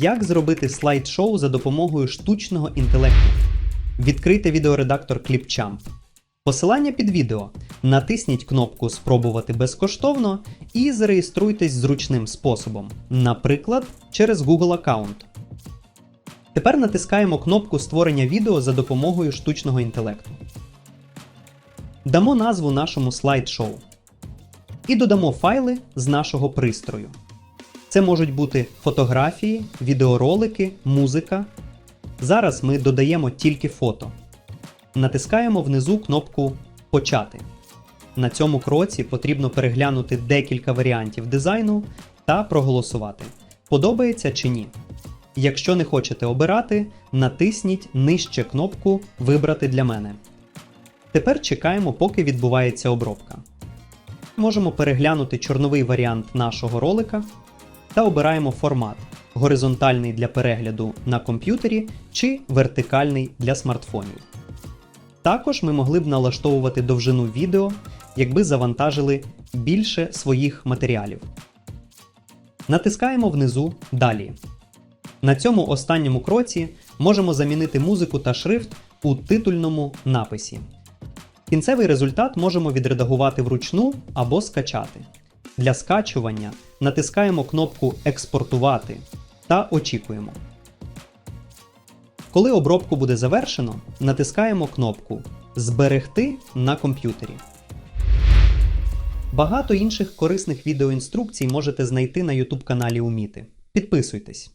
Як зробити слайд-шоу за допомогою штучного інтелекту? Відкрийте відеоредактор Clipchamp. Посилання під відео. Натисніть кнопку Спробувати безкоштовно і зареєструйтесь зручним способом, наприклад, через Google аккаунт. Тепер натискаємо кнопку створення відео за допомогою штучного інтелекту. Дамо назву нашому слайд-шоу. І додамо файли з нашого пристрою. Це можуть бути фотографії, відеоролики, музика. Зараз ми додаємо тільки фото. Натискаємо внизу кнопку Почати. На цьому кроці потрібно переглянути декілька варіантів дизайну та проголосувати, подобається чи ні. Якщо не хочете обирати, натисніть нижче кнопку Вибрати для мене. Тепер чекаємо, поки відбувається обробка. Можемо переглянути чорновий варіант нашого ролика та обираємо формат горизонтальний для перегляду на комп'ютері чи вертикальний для смартфонів. Також ми могли б налаштовувати довжину відео, якби завантажили більше своїх матеріалів. Натискаємо внизу Далі. На цьому останньому кроці можемо замінити музику та шрифт у титульному написі. Кінцевий результат можемо відредагувати вручну або скачати. Для скачування натискаємо кнопку Експортувати та очікуємо. Коли обробку буде завершено, натискаємо кнопку Зберегти на комп'ютері. Багато інших корисних відеоінструкцій можете знайти на YouTube каналі Уміти. Підписуйтесь.